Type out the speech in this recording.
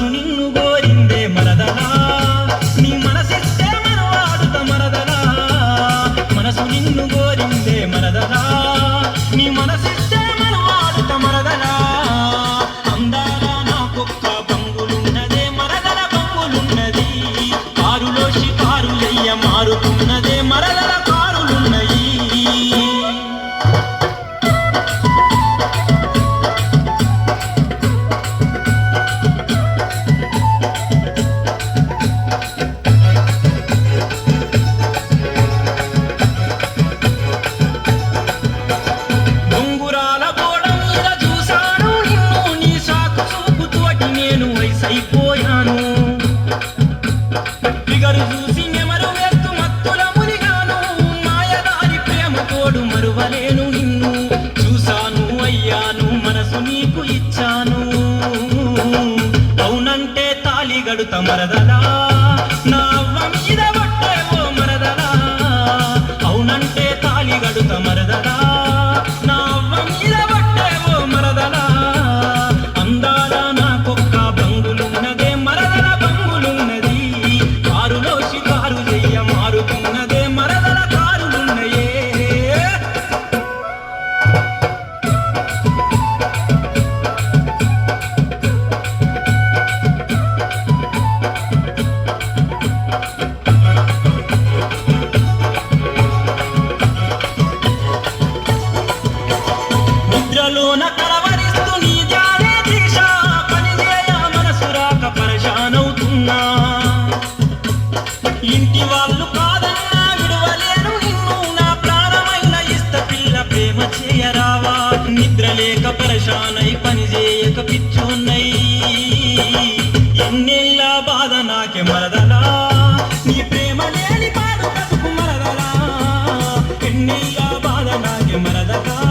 మనసు నిన్ను గోరిందే మరదలా. నీ మనసిస్తే మనవాడుత మరదలా. మనసు నిన్ను గోరిందే మరదలా. నీ మనసిస్తే మనవాడుత మరదలా. అందాల నా కుక్క పంగులున్నదే మరదల పంగులున్నది. కారులో పారిపోయాను ఫిగరు చూసి నెమరు ఎత్తు మత్తుల మునిగాను. మాయదారి ప్రేమ తోడు మరువలేను నిన్ను. చూశాను అయ్యాను మనసు నీకు ఇచ్చాను. అవునంటే తాళిగడు తమరదలా లేక పరశానై పని చేయక పిచ్చున్నై. ఎన్నెల్లా బాధ నాకే మరదలా? నీ ప్రేమ లేని బాధ బ్రతుకు మరదలా? ఎన్నెల్లా బాధ నాకే మరదలా?